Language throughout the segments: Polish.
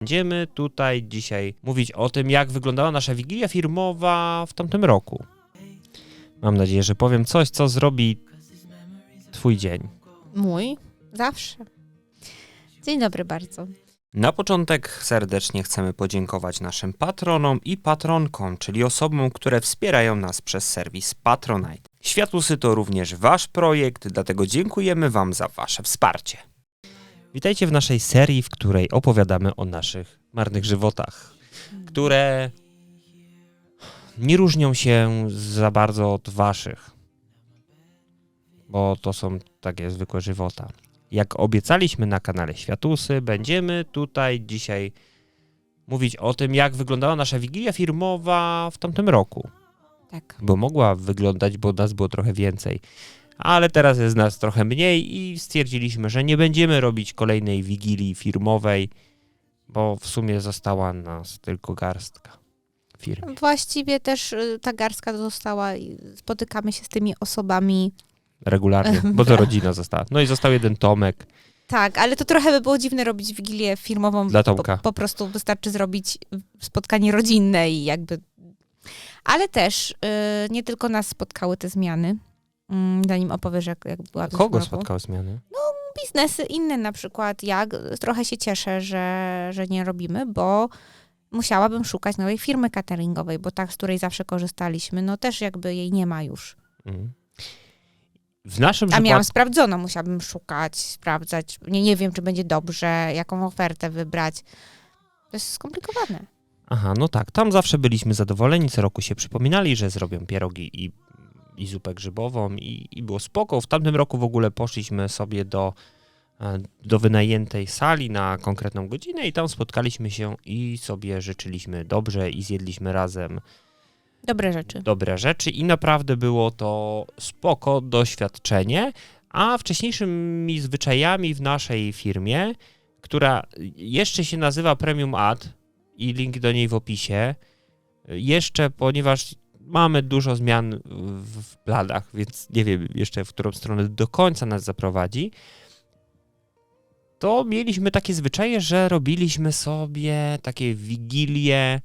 Będziemy tutaj dzisiaj mówić o tym, jak wyglądała nasza wigilia firmowa w tamtym roku. Mam nadzieję, że powiem coś, co zrobi Twój dzień. Mój? Zawsze. Dzień dobry bardzo. Na początek serdecznie chcemy podziękować naszym patronom i patronkom, czyli osobom, które wspierają nas przez serwis Patronite. Światłusy to również Wasz projekt, dlatego dziękujemy Wam za Wasze wsparcie. Witajcie w naszej serii, w której opowiadamy o naszych marnych żywotach, które nie różnią się za bardzo od Waszych, bo to są takie zwykłe żywota. Jak obiecaliśmy na kanale Światusy, będziemy tutaj dzisiaj mówić o tym, jak wyglądała nasza wigilia firmowa w tamtym roku. Tak. Bo mogła wyglądać, bo nas było trochę więcej. Ale teraz jest nas trochę mniej i stwierdziliśmy, że nie będziemy robić kolejnej wigilii firmowej, bo w sumie została nas tylko garstka firm. Właściwie też y, ta garstka została i spotykamy się z tymi osobami. Regularnie, bo to rodzina została. No i został jeden Tomek. Tak, ale to trochę by było dziwne robić wigilię firmową. Dla Tomka. Po, po prostu wystarczy zrobić spotkanie rodzinne i jakby. Ale też y, nie tylko nas spotkały te zmiany. Mm, Zanim opowiesz, jak, jak była Kogo spotkały zmiany? biznesy inne na przykład, jak trochę się cieszę, że, że nie robimy, bo musiałabym szukać nowej firmy cateringowej, bo ta, z której zawsze korzystaliśmy, no też jakby jej nie ma już. Mhm. W naszym A miałam przypadku... sprawdzoną, musiałabym szukać, sprawdzać. Nie, nie wiem, czy będzie dobrze, jaką ofertę wybrać. To jest skomplikowane. Aha, no tak, tam zawsze byliśmy zadowoleni, co roku się przypominali, że zrobią pierogi i, i zupę grzybową i, i było spoko. W tamtym roku w ogóle poszliśmy sobie do, e, do wynajętej sali na konkretną godzinę i tam spotkaliśmy się i sobie życzyliśmy dobrze i zjedliśmy razem Dobre rzeczy. dobre rzeczy i naprawdę było to spoko doświadczenie, a wcześniejszymi zwyczajami w naszej firmie, która jeszcze się nazywa Premium Ad i link do niej w opisie, jeszcze ponieważ mamy dużo zmian w, planach, więc nie wiem jeszcze w którą stronę do końca nas zaprowadzi, to mieliśmy takie zwyczaje, że robiliśmy sobie takie wigilie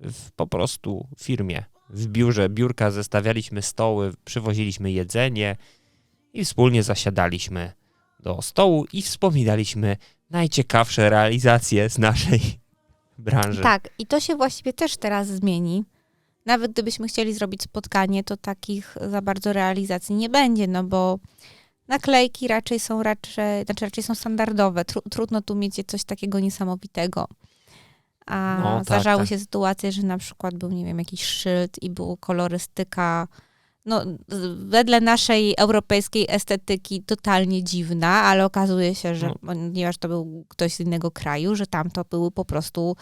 w po prostu firmie w biurze biurka zestawialiśmy stoły, przywoziliśmy jedzenie i wspólnie zasiadaliśmy do stołu i wspominaliśmy najciekawsze realizacje z naszej branży. Tak, i to się właściwie też teraz zmieni. Nawet gdybyśmy chcieli zrobić spotkanie, to takich za bardzo realizacji nie będzie, no bo naklejki raczej są raczej, znaczy raczej są standardowe. Tru, trudno tu mieć coś takiego niesamowitego. A No, tak, zdarzały tak. się sytuacje, że na przykład był, nie wiem, jakiś szyld i było kolorystyka, no wedle naszej europejskiej estetyki totalnie dziwna, ale okazuje się, że No. ponieważ to był ktoś z innego kraju, że tam to były po prostu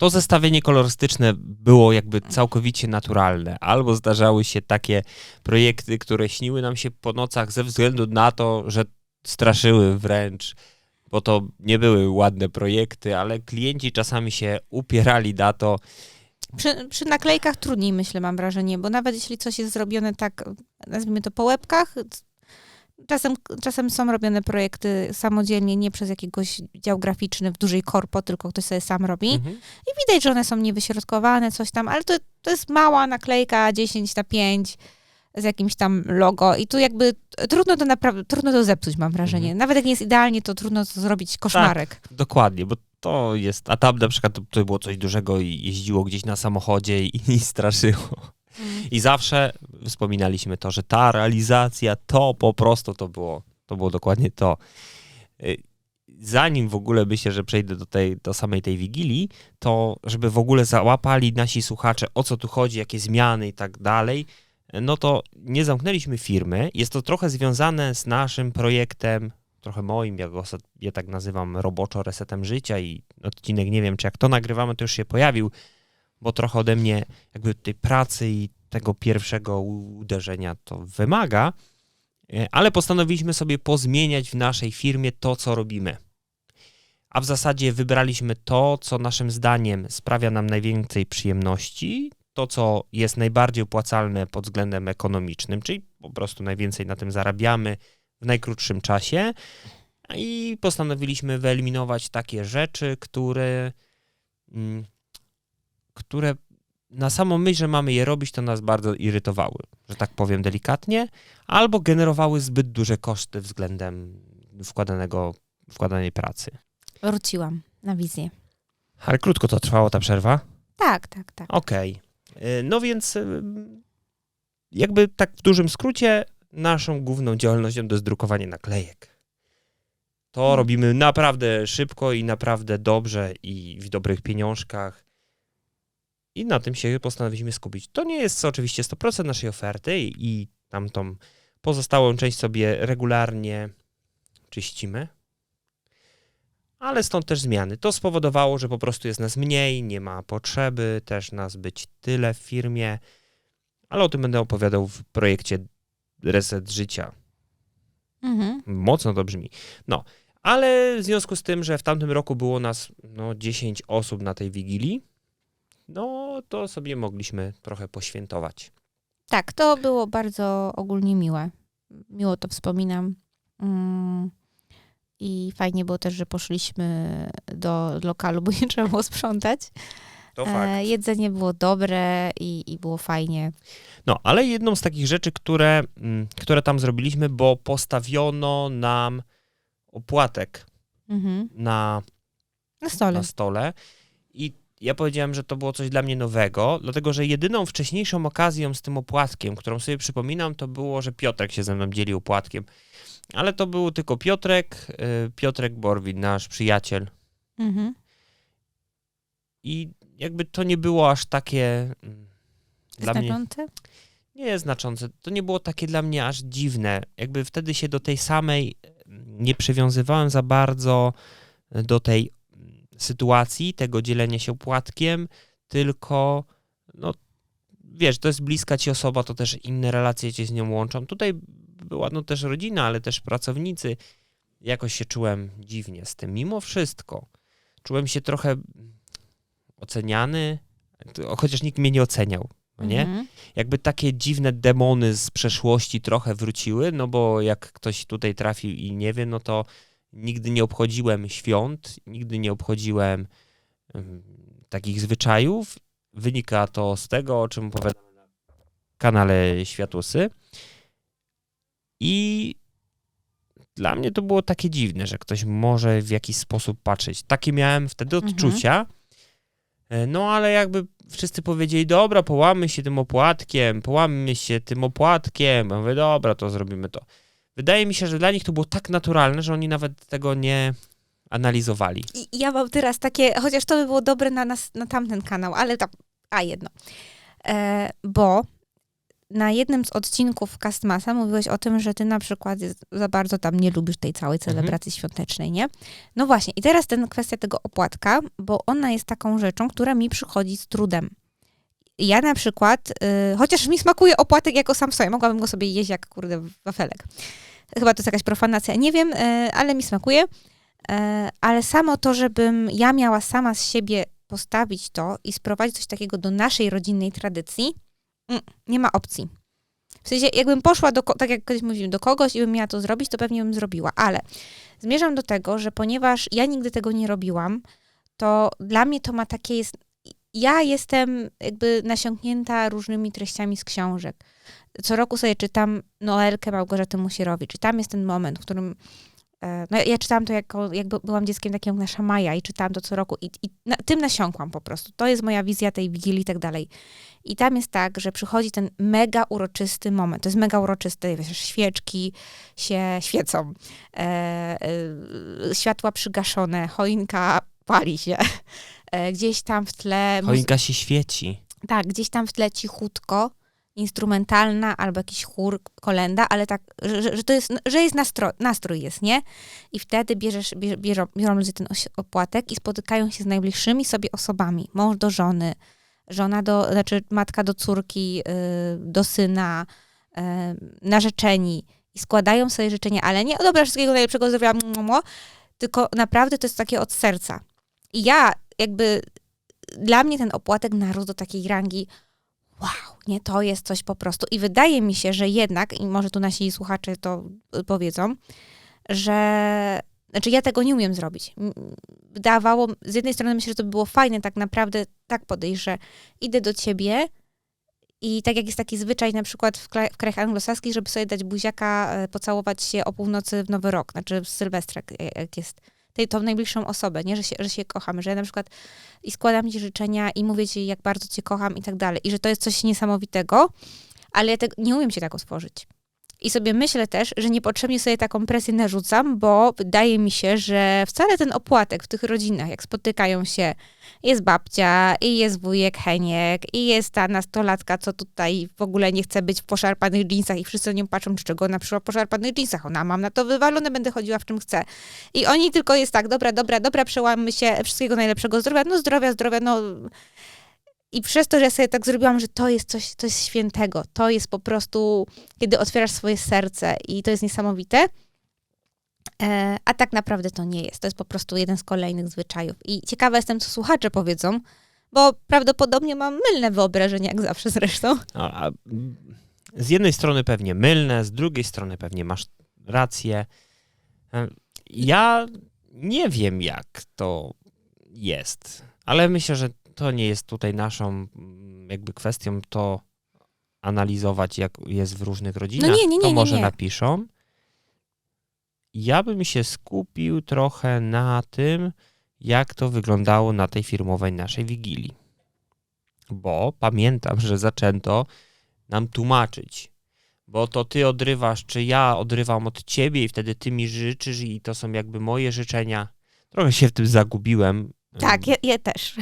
To zestawienie kolorystyczne było jakby całkowicie naturalne, albo zdarzały się takie projekty, które śniły nam się po nocach ze względu na to, że straszyły wręcz, bo to nie były ładne projekty, ale klienci czasami się upierali na to, Przy, przy naklejkach trudniej, myślę, mam wrażenie, bo nawet jeśli coś jest zrobione tak, nazwijmy to po łebkach, czasem, czasem są robione projekty samodzielnie, nie przez jakiegoś dział graficzny w dużej korpo, tylko ktoś sobie sam robi. mhm. I widać, że one są niewyśrodkowane, coś tam, ale to, to jest mała naklejka 10 na 5 z jakimś tam logo i tu jakby trudno to naprawdę, trudno to zepsuć, mam wrażenie. Mhm. Nawet jak nie jest idealnie, to trudno to zrobić koszmarek. Dokładnie, bo to jest, a tam na przykład to, to było coś dużego i jeździło gdzieś na samochodzie i, i straszyło. I zawsze wspominaliśmy to, że ta realizacja to po prostu to było, to było dokładnie to. Y, Zanim w ogóle myślę, że przejdę do, tej, do samej tej wigilii, to żeby w ogóle załapali nasi słuchacze, o co tu chodzi, jakie zmiany i tak dalej, no to nie zamknęliśmy firmy. Jest to trochę związane z naszym projektem, trochę moim, ja go sobie tak nazywam roboczo resetem życia i odcinek nie wiem, czy jak to nagrywamy, to już się pojawił, bo trochę ode mnie jakby tej pracy i tego pierwszego uderzenia to wymaga, e, ale postanowiliśmy sobie pozmieniać w naszej firmie to, co robimy. A w zasadzie wybraliśmy to, co naszym zdaniem sprawia nam najwięcej przyjemności, to, co jest najbardziej opłacalne pod względem ekonomicznym, czyli po prostu najwięcej na tym zarabiamy w najkrótszym czasie i postanowiliśmy wyeliminować takie rzeczy, które mm, które na samą myśl, że mamy je robić, to nas bardzo irytowały, że tak powiem delikatnie, albo generowały zbyt duże koszty względem wkładanego, wkładanej pracy. Wróciłam na wizję. Ale krótko to trwało ta przerwa? Tak, tak, tak. Okej. Y, No więc y, jakby tak w dużym skrócie naszą główną działalnością to jest drukowanie naklejek. To Hmm. robimy naprawdę szybko i naprawdę dobrze i w dobrych pieniążkach. I na tym się postanowiliśmy skupić. To nie jest oczywiście 100% naszej oferty i, i tamtą pozostałą część sobie regularnie czyścimy. Ale stąd też zmiany. To spowodowało, że po prostu jest nas mniej, nie ma potrzeby też nas być tyle w firmie, ale o tym będę opowiadał w projekcie Reset Życia. Mhm. Mocno to brzmi. No, ale w związku z tym, że w tamtym roku było nas no, 10 osób na tej wigilii, no to sobie mogliśmy trochę poświętować. Tak, to było bardzo ogólnie miłe. Miło to wspominam. Mm. I fajnie było też, że poszliśmy do lokalu, bo nie trzeba było sprzątać. To E, jedzenie było dobre i, i było fajnie. No, ale jedną z takich rzeczy, które, mm, które tam zrobiliśmy, bo postawiono nam opłatek Mhm. na Na stole. na stole. I ja powiedziałem, że to było coś dla mnie nowego, dlatego że jedyną wcześniejszą okazją z tym opłatkiem, którą sobie przypominam, to było, że Piotrek się ze mną dzielił opłatkiem. Ale to był tylko Piotrek, y, Piotrek Borwin, nasz przyjaciel. Mhm. I jakby to nie było aż takie mm, dla mnie Znaczące? nie znaczące. To nie było takie dla mnie aż dziwne. Jakby wtedy się do tej samej mm, nie przywiązywałem za bardzo do tej sytuacji, tego dzielenia się opłatkiem, tylko no wiesz, to jest bliska ci osoba, to też inne relacje cię z nią łączą. Tutaj była no też rodzina, ale też pracownicy. Jakoś się czułem dziwnie z tym. Mimo wszystko czułem się trochę oceniany, chociaż nikt mnie nie oceniał, no nie? Mhm. jakby takie dziwne demony z przeszłości trochę wróciły, no bo jak ktoś tutaj trafił i nie wie, no to nigdy nie obchodziłem świąt, nigdy nie obchodziłem em, takich zwyczajów. Wynika to z tego, o czym opowiadamy na kanale Światłosy. I dla mnie to było takie dziwne, że ktoś może w jakiś sposób patrzeć. Takie miałem wtedy Mhm. odczucia. E, No ale jakby wszyscy powiedzieli, dobra, połamy się tym opłatkiem, połamy się tym opłatkiem. Ja mówię, dobra, to zrobimy to. Wydaje mi się, że dla nich to było tak naturalne, że oni nawet tego nie analizowali. I ja mam teraz takie, chociaż to by było dobre na, nas, na tamten kanał, ale tam, a jedno. E, bo na jednym z odcinków Castmasa mówiłeś o tym, że ty na przykład za bardzo tam nie lubisz tej całej celebracji świątecznej, nie? No właśnie, i teraz ten kwestia tego opłatka, bo ona jest taką rzeczą, która mi przychodzi z trudem. Ja na przykład, y, chociaż mi smakuje opłatek jako sam sobie, mogłabym go sobie jeść jak, kurde, wafelek. Chyba to jest jakaś profanacja, nie wiem, y, ale mi smakuje. E, ale samo to, żebym ja miała sama z siebie postawić to i sprowadzić coś takiego do naszej rodzinnej tradycji, mm, nie ma opcji. W sensie, jakbym poszła, do, tak jak kiedyś mówiłem, do kogoś i bym miała to zrobić, to pewnie bym zrobiła, ale zmierzam do tego, że ponieważ ja nigdy tego nie robiłam, to dla mnie to ma takie jest. Ja jestem jakby nasiąknięta różnymi treściami z książek. Co roku sobie czytam Noelkę Małgorzaty Musierowicz. I tam jest ten moment, w którym E, No, ja czytałam to, jako, jak by- byłam dzieckiem takim jak nasza Maja i czytałam to co roku i, i na, tym nasiąkłam po prostu. To jest moja wizja tej Wigilii i tak dalej. I tam jest tak, że przychodzi ten mega uroczysty moment. To jest mega uroczysty, wiesz, świeczki się świecą, e, e, światła przygaszone, choinka pali się. E, gdzieś tam w tle... Choinka się świeci. tak, gdzieś tam w tle cichutko, instrumentalna albo jakiś chór, kolenda, ale tak, że, że- to jest, że jest nastro, nastrój jest, nie? I wtedy bierzesz, bierz, bierą, biorą ludzie ten opłatek i spotykają się z najbliższymi sobie osobami. Mąż do żony, żona do, znaczy matka do córki, yy, do syna, yy, narzeczeni i składają sobie życzenia, ale nie, o dobra, wszystkiego najlepszego zdrowia, tylko naprawdę to jest takie od serca. I ja jakby, dla mnie ten opłatek narósł do takiej rangi, wow, nie, to jest coś po prostu. I wydaje mi się, że jednak, i może tu nasi słuchacze to y, powiedzą, że Znaczy, ja tego nie umiem zrobić. Wydawało, z jednej strony myślę, że to by było fajne tak naprawdę tak podejść, że idę do ciebie i tak jak jest taki zwyczaj na przykład w, kla- w krajach anglosaskich, żeby sobie dać buziaka, e, pocałować się o północy w Nowy Rok, znaczy w Sylwestra, jak- jak jest tej, tą najbliższą osobę, nie? Że, się, że się kochamy, że ja na przykład i składam ci życzenia i mówię ci, jak bardzo cię kocham i tak dalej. I że to jest coś niesamowitego, ale ja tego, nie umiem się tak otworzyć. I sobie myślę też, że niepotrzebnie sobie taką presję narzucam, bo wydaje mi się, że wcale ten opłatek w tych rodzinach, jak spotykają się, jest babcia, i jest wujek Heniek, i jest ta nastolatka, co tutaj w ogóle nie chce być w poszarpanych dżinsach i wszyscy na nią patrzą, czy czego ona przyszła w poszarpanych dżinsach. Ona mam na to wywalone, będę chodziła w czym chcę. I oni tylko jest tak, dobra, dobra, dobra, przełamy się, wszystkiego najlepszego, zdrowia, no zdrowia, zdrowia, no... I przez to, że ja sobie tak zrobiłam, że to jest coś, coś świętego, to jest po prostu, kiedy otwierasz swoje serce i to jest niesamowite, e, a tak naprawdę to nie jest. To jest po prostu jeden z kolejnych zwyczajów. I ciekawa jestem, co słuchacze powiedzą, bo prawdopodobnie mam mylne wyobrażenie, jak zawsze zresztą. A, a, mm, z jednej strony pewnie mylne, z drugiej strony pewnie masz rację. E, Ja nie wiem, jak to jest, ale myślę, że to nie jest tutaj naszą mm, jakby kwestią to analizować, jak jest w różnych rodzinach. No nie, nie, nie, to nie, może nie. napiszą. Ja bym się skupił trochę na tym, jak to wyglądało na tej firmowej naszej wigilii. Bo pamiętam, że zaczęto nam tłumaczyć. Bo to ty odrywasz, czy ja odrywam od ciebie i wtedy ty mi życzysz i to są jakby moje życzenia. Trochę się w tym zagubiłem. Tak, ja, ja też.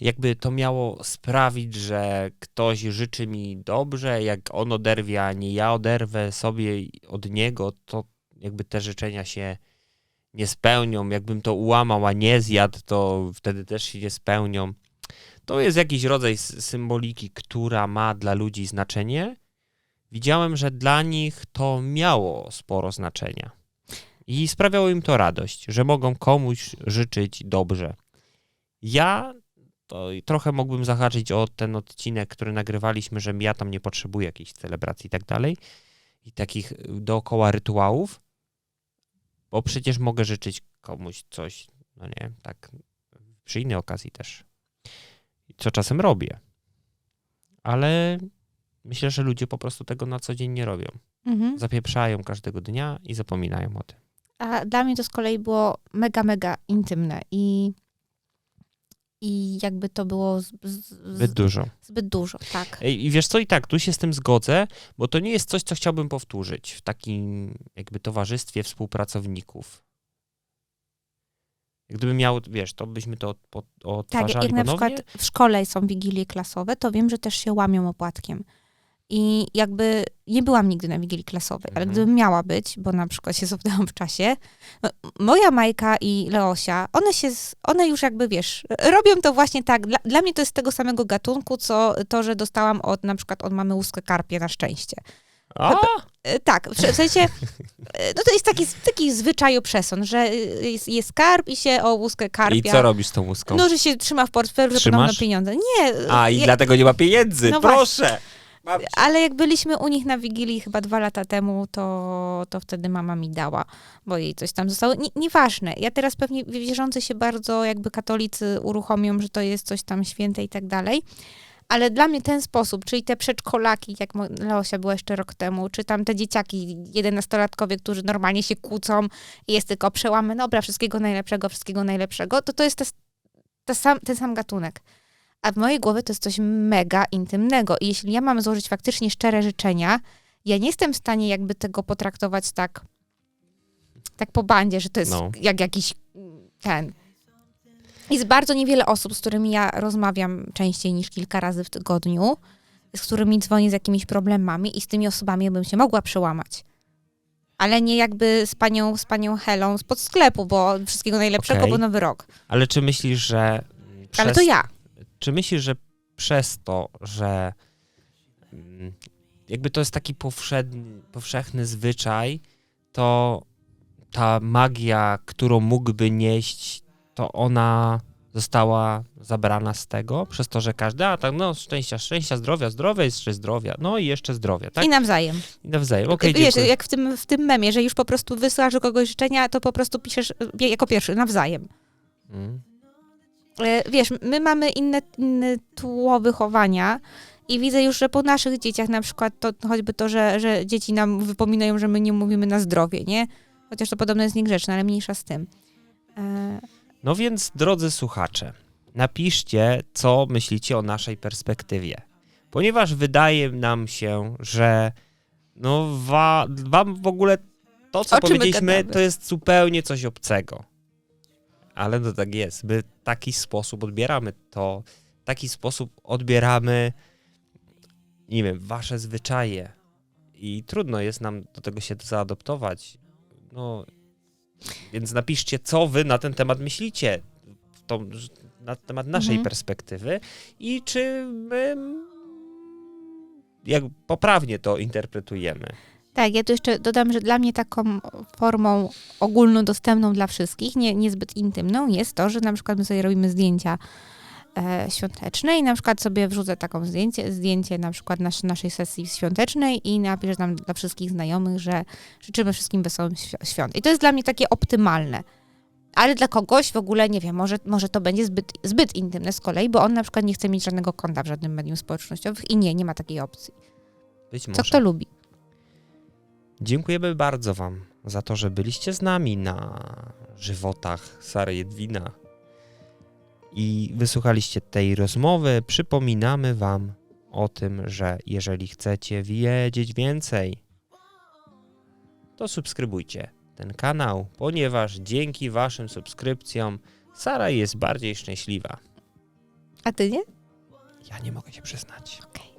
Jakby to miało sprawić, że ktoś życzy mi dobrze, jak on oderwie, a nie ja oderwę sobie od niego, to jakby te życzenia się nie spełnią. Jakbym to ułamał, a nie zjadł, to wtedy też się nie spełnią. To jest jakiś rodzaj symboliki, która ma dla ludzi znaczenie. Widziałem, że dla nich to miało sporo znaczenia. I sprawiało im to radość, że mogą komuś życzyć dobrze. Ja to trochę mógłbym zahaczyć o ten odcinek, który nagrywaliśmy, że ja tam nie potrzebuję jakiejś celebracji i tak dalej. I takich y, dookoła rytuałów, bo przecież mogę życzyć komuś coś, no nie, tak przy innej okazji też. Co czasem robię. Ale myślę, że ludzie po prostu tego na co dzień nie robią. Mhm. Zapieprzają każdego dnia i zapominają o tym. A dla mnie to z kolei było mega, mega intymne i, i jakby to było z, z, Zbyt dużo. zbyt dużo, tak. I wiesz co, i tak, tu się z tym zgodzę, bo to nie jest coś, co chciałbym powtórzyć w takim jakby towarzystwie współpracowników. Jak Gdybym miał, wiesz, to byśmy to Tak, odtwarzali jak na ponownie. przykład w szkole są wigilie klasowe, to wiem, że też się łamią opłatkiem. I jakby nie byłam nigdy na wigilii klasowej, ale Mhm. gdybym miała być, bo na przykład się cofnęłam w czasie, no, moja Majka i Leosia, one się, one już jakby, wiesz, robią to właśnie tak. Dla, dla mnie to jest tego samego gatunku, co to, że dostałam od, na przykład od mamy łuskę karpie na szczęście. A, E, Tak, w sensie, e, no to jest taki, taki zwyczaju przeson, że jest, jest karp i się o łuskę karpia. I co robisz z tą łuską? No, że się trzyma w portfelu, że podobno pieniądze. Nie. A, i ja- dlatego nie ma pieniędzy, No proszę! Ale jak byliśmy u nich na Wigilii chyba dwa lata temu, to, to wtedy mama mi dała, bo jej coś tam zostało. Nie, nieważne. Ja teraz pewnie wierzący się bardzo jakby katolicy uruchomią, że to jest coś tam święte i tak dalej. Ale dla mnie ten sposób, czyli te przedszkolaki, jak Leosia była jeszcze rok temu, czy tam te dzieciaki, jedenastolatkowie, którzy normalnie się kłócą i jest tylko przełamy, dobra, wszystkiego najlepszego, wszystkiego najlepszego, to to jest ta, ta sam, ten sam gatunek. A w mojej głowie to jest coś mega intymnego. I jeśli ja mam złożyć faktycznie szczere życzenia, ja nie jestem w stanie jakby tego potraktować tak, tak po bandzie, że to jest No. jak jakiś mm, ten. Jest bardzo niewiele osób, z którymi ja rozmawiam częściej niż kilka razy w tygodniu, z którymi dzwonię z jakimiś problemami i z tymi osobami bym się mogła przełamać. Ale nie jakby z panią, z panią Helą spod sklepu, bo wszystkiego najlepszego, Okej. bo nowy rok. Ale czy myślisz, że... Ale przez- to ja. Czy myślisz, że przez to, że mm, jakby to jest taki powszedni, powszechny zwyczaj, to ta magia, którą mógłby nieść, to ona została zabrana z tego, przez to, że każdy, a tak, no szczęścia, szczęścia, zdrowia, zdrowia, jeszcze zdrowia, no i jeszcze zdrowia, tak? I nawzajem. I nawzajem, okej, Wiesz, dziękuję. jak w tym, w tym memie, że już po prostu wysyłasz do kogoś życzenia, to po prostu piszesz e, jako pierwszy, nawzajem. Mm. E, Wiesz, my mamy inne, inne tło wychowania i widzę już, że po naszych dzieciach na przykład to choćby to, że, że dzieci nam wypominają, że my nie mówimy na zdrowie, nie? Chociaż to podobno jest niegrzeczne, ale mniejsza z tym. E, No więc, drodzy słuchacze, napiszcie, co myślicie o naszej perspektywie. Ponieważ wydaje nam się, że no wa, wam w ogóle to, co O powiedzieliśmy, to jest zupełnie coś obcego. Ale no tak jest. My w taki sposób odbieramy to, w taki sposób odbieramy, nie wiem, wasze zwyczaje. I trudno jest nam do tego się zaadoptować. No, więc napiszcie, co wy na ten temat myślicie, tą, na temat naszej Mhm. perspektywy i czy my jak poprawnie to interpretujemy. Tak, ja tu jeszcze dodam, że dla mnie taką formą ogólnodostępną dla wszystkich, nie, niezbyt intymną, jest to, że na przykład my sobie robimy zdjęcia e, świąteczne i na przykład sobie wrzucę taką zdjęcie, zdjęcie na przykład nas, naszej sesji świątecznej i napiszę tam dla wszystkich znajomych, że życzymy wszystkim wesołych świ- świąt. I to jest dla mnie takie optymalne. Ale dla kogoś w ogóle, nie wiem, może, może to będzie zbyt, zbyt intymne z kolei, bo on na przykład nie chce mieć żadnego konta w żadnym medium społecznościowym i nie, nie ma takiej opcji. Być Co może. kto lubi. Dziękujemy bardzo Wam za to, że byliście z nami na żywotach Sary Jedwina i wysłuchaliście tej rozmowy. Przypominamy Wam o tym, że jeżeli chcecie wiedzieć więcej, to subskrybujcie ten kanał, ponieważ dzięki Waszym subskrypcjom Sara jest bardziej szczęśliwa. A ty nie? Ja nie mogę się przyznać. Okej.